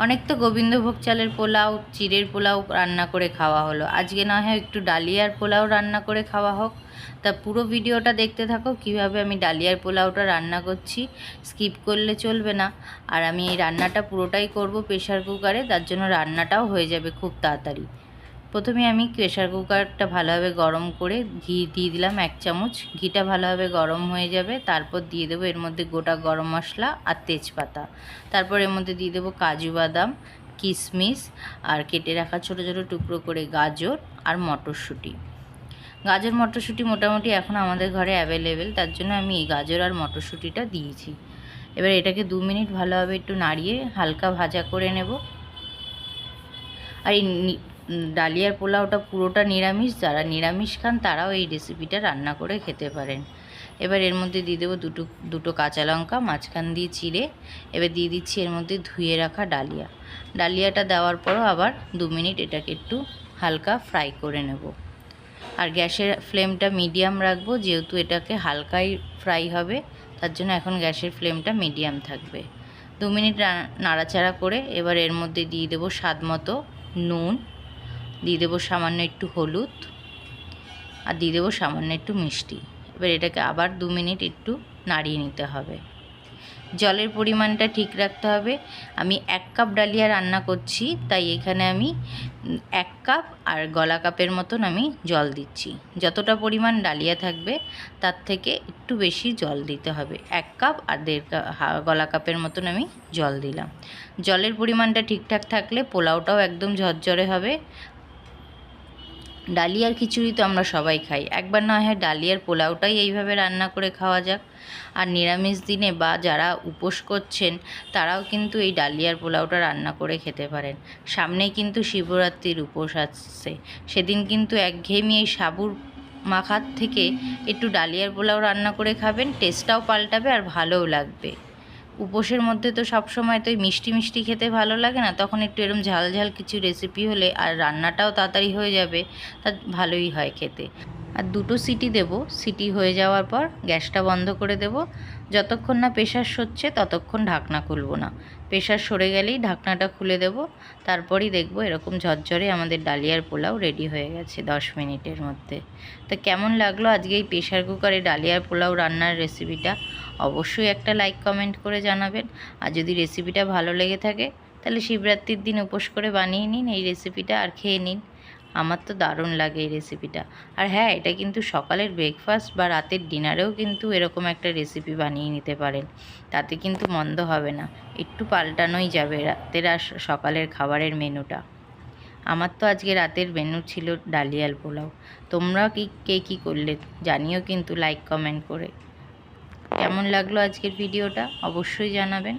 অনেক তো গোবিন্দভোগ চালের পোলাও, চিড়ের পোলাও রান্না করে খাওয়া হলো। আজকে না হয় একটু ডালিয়ার পোলাও রান্না করে খাওয়া হোক। তা পুরো ভিডিওটা দেখতে থাকো, কীভাবে আমি ডালিয়ার পোলাওটা রান্না করছি। স্কিপ করলে চলবে না। আর আমি এই রান্নাটা পুরোটাই করব প্রেশার কুকারে, তার জন্য রান্নাটাও হয়ে যাবে খুব তাড়াতাড়ি। প্রথমে আমি প্রেশার কুকারটা ভালোভাবে গরম করে ঘি দিয়ে দিলাম এক চামচ। ঘিটা ভালোভাবে গরম হয়ে যাবে, তারপর দিয়ে দেবো এর মধ্যে গোটা গরম মশলা আর তেজপাতা। তারপর এর মধ্যে দিয়ে দেবো কাজু বাদাম কিশমিশ আর কেটে রাখা ছোটো ছোটো টুকরো করে গাজর আর মটরশুঁটি। গাজর, মটরশুঁটি মোটামুটি এখন আমাদের ঘরে অ্যাভেলেবেল তার জন্য আমি এই গাজর আর মটরশুঁটিটা দিয়েছি। এবার এটাকে দু মিনিট ভালোভাবে একটু নাড়িয়ে হালকা ভাজা করে নেব। আর এই ডালিয়ার পোলাওটা পুরোটা নিরামিষ, যারা নিরামিষ খান তারাও এই রেসিপিটা রান্না করে খেতে পারেন। এবার এর মধ্যে দিয়ে দেবো দুটো দুটো কাঁচা লঙ্কা, মাঝখান দিয়ে চিড়ে। এবার দিয়ে দিচ্ছি এর মধ্যে ধুয়ে রাখা ডালিয়া। ডালিয়াটা দেওয়ার পরও আবার দু মিনিট এটাকে একটু হালকা ফ্রাই করে নেব। আর গ্যাসের ফ্লেমটা মিডিয়াম রাখব, যেহেতু এটাকে হালকাই ফ্রাই হবে, তার জন্য এখন গ্যাসের ফ্লেমটা মিডিয়াম থাকবে। দু মিনিট নাড়াচাড়া করে এবার এর মধ্যে দিয়ে দেবো স্বাদ মতো নুন দিয়ে দেবো সামান্য একটু হলুদ আর দিয়ে দেবো সামান্য একটু মিষ্টি। এবার এটাকে আবার দু মিনিট একটু নাড়িয়ে নিতে হবে। জলের পরিমাণটা ঠিক রাখতে হবে। আমি এক কাপ ডালিয়া রান্না করছি, তাই এখানে আমি এক কাপ আর গলা কাপের মতন আমি জল দিচ্ছি। যতটা পরিমাণ ডালিয়া থাকবে, তার থেকে একটু বেশি জল দিতে হবে। এক কাপ আর দেড় কাপ গলা কাপের মতন আমি জল দিলাম। জলের পরিমাণটা ঠিকঠাক থাকলে পোলাওটাও একদম ঝরঝরে হবে। ডালিয়ার খিচুড়ি তো আমরা সবাই খাই। একবার না হয় ডালিয়ার পোলাওটাই এইভাবে রান্না করে খাওয়া যাক। আর নিরামিষ দিনে বা যারা উপোস করছেন, তারাও কিন্তু এই ডালিয়ার পোলাওটা রান্না করে খেতে পারেন। সামনেই কিন্তু শিবরাত্রির উপোস আসছে। সেদিন কিন্তু একঘেয়েমি এই সাবুর মাখার থেকে একটু ডালিয়ার পোলাও রান্না করে খাবেন, টেস্টটাও পাল্টাবে আর ভালোও লাগবে। উপোসের মধ্যে তো সব সময় তো মিষ্টি মিষ্টি খেতে ভালো লাগে না, তখন একটু এরম ঝাল ঝাল কিছু রেসিপি হলে আর রান্নাটাও তাড়াতাড়ি হয়ে যাবে, তা ভালোই হয় খেতে। আর দুটো সিটি দেব, সিটি হয়ে যাওয়ার পর গ্যাসটা বন্ধ করে দেব, যতক্ষণ না প্রেশার সরছে ততক্ষণ ঢাকনা খুলব না। প্রেশার সরে গেলেই ঢাকনাটা খুলে দেব, তারপরই দেখব এরকম ঝরঝরে আমাদের ডালিয়ার পোলাও রেডি হয়ে গেছে দশ মিনিটের মধ্যে। তো কেমন লাগল আজকে এই প্রেশার কুকারে ডালিয়ার পোলাও রান্নার রেসিপিটা অবশ্যই একটা লাইক কমেন্ট করে জানাবেন। আর যদি রেসিপিটা ভালো লেগে থাকে, তাহলে শিবরাত্রির দিন উপোস করে বানিয়ে নিন এই রেসিপিটা আর খেয়ে নিন। আমার তো দারুণ লাগে এই রেসিপিটা আর হ্যাঁ এটা কিন্তু সকালের ব্রেকফাস্ট বা রাতের ডিনারেও কিন্তু এরকম একটা রেসিপি বানিয়ে নিতে পারেন। তাতে কিন্তু মন্দ হবে না। একটু পাল্টানোই যাবে রাতের আর সকালের খাবারের মেনুটা। আমার তো আজকে রাতের মেনু ছিল ডালিয়াল পোলাও। তোমরা কি, কে কী করলে? জানিও কিন্তু লাইক কমেন্ট করে। কেমন লাগল আজকের ভিডিওটা অবশ্যই জানাবেন।